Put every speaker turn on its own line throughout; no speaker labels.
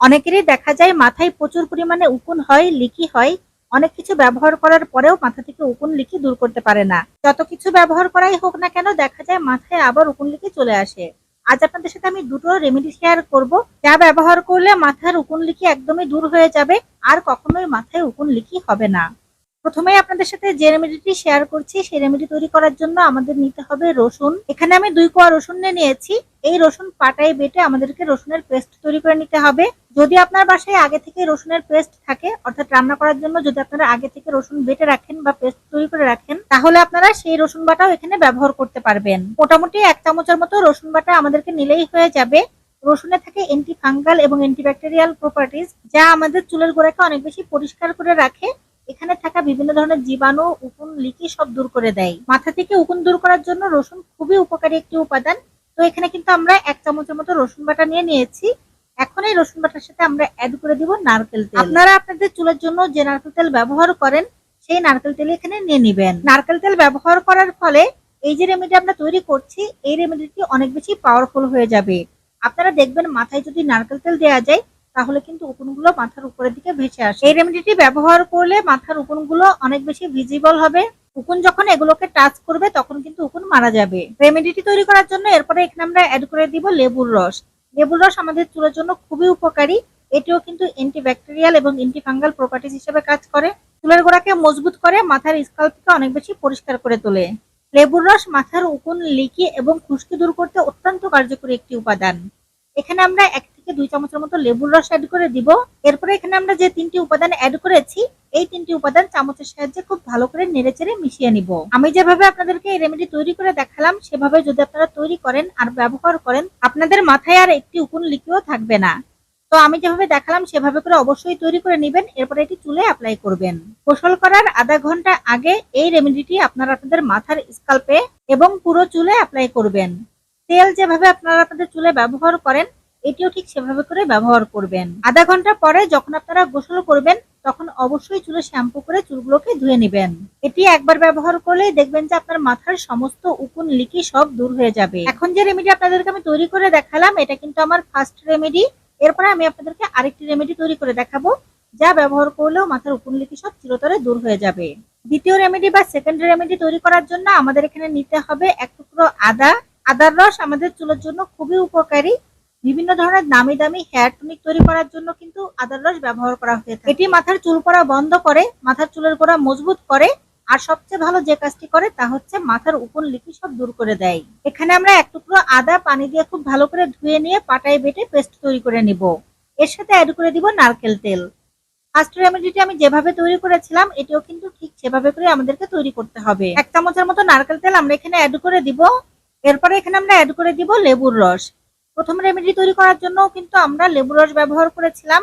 অনেকেরই দেখা যায় মাথায় প্রচুর পরিমাণে উকুন হয়, লিকি হয়। অনেক কিছু ব্যবহার করার পরেও মাথা থেকে উকুন লিখি দূর করতে পারে না। যত কিছু ব্যবহার করাই হোক না কেন, দেখা যায় মাথায় আবার উকুন লিখি চলে আসে। আজ আপনাদের সাথে আমি দুটো রেমেডি শেয়ার করব। যা ব্যবহার করলে মাথার উকুন লিখি একদমই দূর হয়ে যাবে, আর কখনোই মাথায় উকুন লিখি হবে না। প্রথমে আপনাদের সাথে যে রেমেডিটি শেয়ার করছি, সেই রেমেডি তৈরি করার জন্য আমাদের নিতে হবে রসুন। এখানে আমি দুই কোয়া রসুন নিয়ে নিয়েছি। এই রসুন পাটায় বেটে আমাদেরকে রসুনের পেস্ট তৈরি করে নিতে হবে। যদি আপনার বাসায় আগে থেকে রসুনের পেস্ট থাকে, অর্থাৎ রান্না করার জন্য যদি আপনারা আগে থেকে রসুন বেটে রাখেন বা পেস্ট তৈরি করে রাখেন, তাহলে আপনারা সেই রসুন বাটাও এখানে ব্যবহার করতে পারবেন। মোটামুটি এক চামচের মতো রসুন বাটা আমাদেরকে নিলেই হয়ে যাবে। রসুনে থাকে অ্যান্টি ফাঙ্গাল এবং অ্যান্টিব্যাকটেরিয়াল প্রপার্টিজ যা আমাদের চুলের গোড়াকে অনেক বেশি পরিষ্কার করে রাখে। এখানে থাকা বিভিন্ন ধরনের জীবাণু, উকুন, লিকি সব দূর করে দেয়। মাথা থেকে উকুন দূর করার জন্য রসুন খুবই উপকারী একটি উপাদান। তো এখানে কিন্তু আমরা এক চামচের মতো রসুন বাটা নিয়ে নিয়েছি। এখন এই রসুন বাটার সাথে আমরা অ্যাড করে দিব নারকেল তেল। আপনারা আপনাদের চুলের জন্য যে নারকেল তেল ব্যবহার করেন, সেই নারকেল তেল এখানে নিয়ে নিবেন। নারকেল তেল ব্যবহার করার ফলে এই যে রেমেডি আমরা তৈরি করছি, এই রেমেডিটি অনেক বেশি পাওয়ারফুল হয়ে যাবে। আপনারা দেখবেন মাথায় যদি নারকেল তেল দেওয়া যায় তাহলে কিন্তু উকুনগুলো মাথার উপরের দিকে ভেসে আসে। এই রেমেডিটি ব্যবহার করলে মাথার উকুনগুলো অনেক বেশি ভিজিবল হবে। উকুন যখন এগুলোকে টাচ করবে, তখন কিন্তু উকুন মারা যাবে। রেমেডিটি তৈরি করার জন্য এরপরে এখানে আমরা অ্যাড করে দিব লেবুর রস। লেবুর রস আমাদের চুলের জন্য খুবই উপকারী। এটিও কিন্তু অ্যান্টিব্যাকটেরিয়াল এবং অ্যান্টিফাঙ্গাল প্রপার্টিজ হিসেবে কাজ করে। চুলের গোড়াকে মজবুত করে মাথার স্কাল্পকে অনেক বেশি পরিষ্কার করে তোলে। লেবুর রস মাথার উকুন, লিকি এবং খুশকি দূর করতে অত্যন্ত কার্যকরী একটি উপাদান। এখানে আমরা এক থেকে দুই চামচের মতো লেবুর রস অ্যাড করে দিব। এরপরে এখানে আমরা যে তিনটি উপাদান অ্যাড করেছি, এই তিনটি উপাদান চামচের সাহায্যে খুব ভালো করে নেড়েচেড়ে মিশিয়ে নিব। আমি যেভাবে আপনাদেরকে এই রেমেডি তৈরি করে দেখালাম, সেভাবে যদি আপনারা তৈরি করেন আর ব্যবহার করেন, আপনাদের মাথায় আর একটি উকুন লিকিও থাকবে না। তো আমি যেভাবে দেখালাম, সেভাবে করে অবশ্যই তৈরি করে নেবেন, এরপরে এটি চুলে অ্যাপ্লাই করবেন। গোসল করার আধা ঘণ্টা আগে এই রেমেডিটি আপনারা আপনাদের মাথার স্কাল্পে এবং পুরো চুলে অ্যাপ্লাই করবেন। তেল যেভাবে আপনারা আপনাদের চুলে ব্যবহার করেন এটিও ঠিক সেভাবে করে ব্যবহার করবেন। আধা ঘণ্টা পরে যখন আপনারা গোসল করবেন, তখন অবশ্যই চুলে শ্যাম্পু করে চুলগুলোকে ধুয়ে নেবেন। এটি একবার ব্যবহার করলে দেখবেন যে আপনার মাথার সমস্ত উকুন লিকি সব দূর হয়ে যাবে। এখন যে রেমেডি আপনাদেরকে আমি তৈরি করে দেখালাম, এটা কিন্তু আমার ফার্স্ট রেমেডি। এরপরে আমি আপনাদেরকে আরেকটি রেমেডি তৈরি করে দেখাবো, যা ব্যবহার করলেও মাথার উকুন লিকি সব চিরতরে দূর হয়ে যাবে। দ্বিতীয় রেমেডি বা সেকেন্ড রেমেডি তৈরি করার জন্য আমাদের এখানে নিতে হবে এক টুকরো আদা। আদার রস আমাদের চুলের জন্য খুবই উপকারী। বিভিন্ন ধরনের দামি দামি হেয়ার টনিক তৈরি করার জন্য কিন্তু আদার রস ব্যবহার করা হয়ে থাকে। এটি মাথার চুল পড়া বন্ধ করে, মাথার চুলের গোড়া মজবুত করে, আর সবচেয়ে ভালো যে কাজটি করে তা হচ্ছে মাথার উপর লিপি সব দূর করে দেয়। এখানে আমরা এক টুকরো আদা পানি দিয়ে খুব ভালো করে ধুয়ে নিয়ে পাটায় বেটে পেস্ট তৈরি করে নিব। এর সাথে অ্যাড করে দিব নারকেল তেল। ফার্স্ট রেমেডিটি আমি যেভাবে তৈরি করেছিলাম, এটিও কিন্তু ঠিক সেভাবে করে আমাদেরকে তৈরি করতে হবে। এক চামচের মতো নারকেল তেল আমরা এখানে অ্যাড করে দিব। এরপরে এখানে আমরা অ্যাড করে দিব লেবুর রস। প্রথম রেমেডি তৈরি করার জন্য কিন্তু আমরা লেবুর রস ব্যবহার করেছিলাম।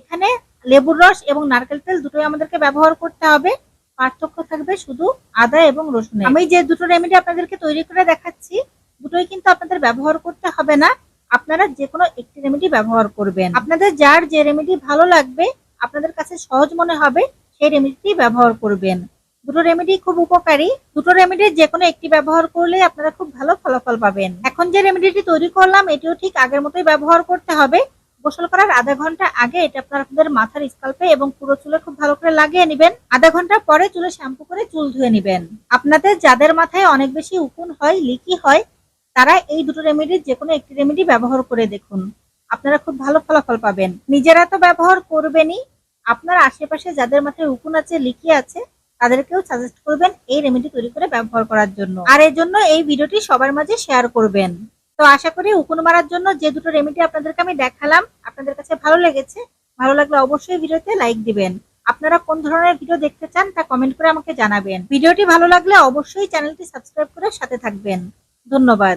এখানে লেবুর রস এবং নারকেল তেল দুটোই আমাদেরকে ব্যবহার করতে হবে। পার্থক্য থাকবে শুধু আদা এবং রসুন আমি যে দুটো রেমেডি আপনাদেরকে তৈরি করে দেখাচ্ছি, দুটোই কিন্তু আপনাদের ব্যবহার করতে হবে না। আপনারা যে কোনো একটি রেমেডি ব্যবহার করবেন। আপনাদের যার যে রেমেডি ভালো লাগবে, আপনাদের কাছে সহজ মনে হবে, সেই রেমেডিটি ব্যবহার করবেন। দুটো রেমেডি খুব উপকারী। দুটো রেমেডির যে কোনো একটি ব্যবহার করলে আপনারা খুব ভালো ফলাফল পাবেন। এখন যে রেমেডিটি তৈরি করলাম, এটিও ঠিক আগের মতোই ব্যবহার করতে হবে। গোসল করার আধা ঘণ্টা আগে এটা আপনাদের মাথার স্কাল্পে এবং পুরো চুলে খুব ভালো করে লাগিয়ে নেবেন। আধা ঘণ্টা পরে চুলে শ্যাম্পু করে চুল ধুয়ে নেবেন। আপনাদের যাদের মাথায় অনেক বেশি উকুন হয় লিকি হয়, তারা এই দুটো রেমেডির যে কোনো একটি রেমেডি ব্যবহার করে দেখুন। আপনারা খুব ভালো ফলাফল পাবেন। নিজেরা তো ব্যবহার করবেনই। আপনার আশেপাশে যাদের মাথায় উকুন আছে লিকি আছে তাদেরকেও সাজেস্ট করবেন এই রেমেডি তৈরি করে ব্যবহার করার জন্য। আর এর জন্য এই ভিডিওটি সবার মাঝে শেয়ার করবেন। তো আশা করি উকুন মারার জন্য যে দুটো রেমেডি আপনাদেরকে আমি দেখালাম, আপনাদের কাছে ভালো লেগেছে, ভালো লাগলে অবশ্যই ভিডিওতে লাইক দিবেন। আপনারা কোন ধরনের ভিডিও দেখতে চান তা কমেন্ট করে আমাকে জানাবেন। ভিডিওটি ভালো লাগলে অবশ্যই চ্যানেলটি সাবস্ক্রাইব করে সাথে থাকবেন। ধন্যবাদ।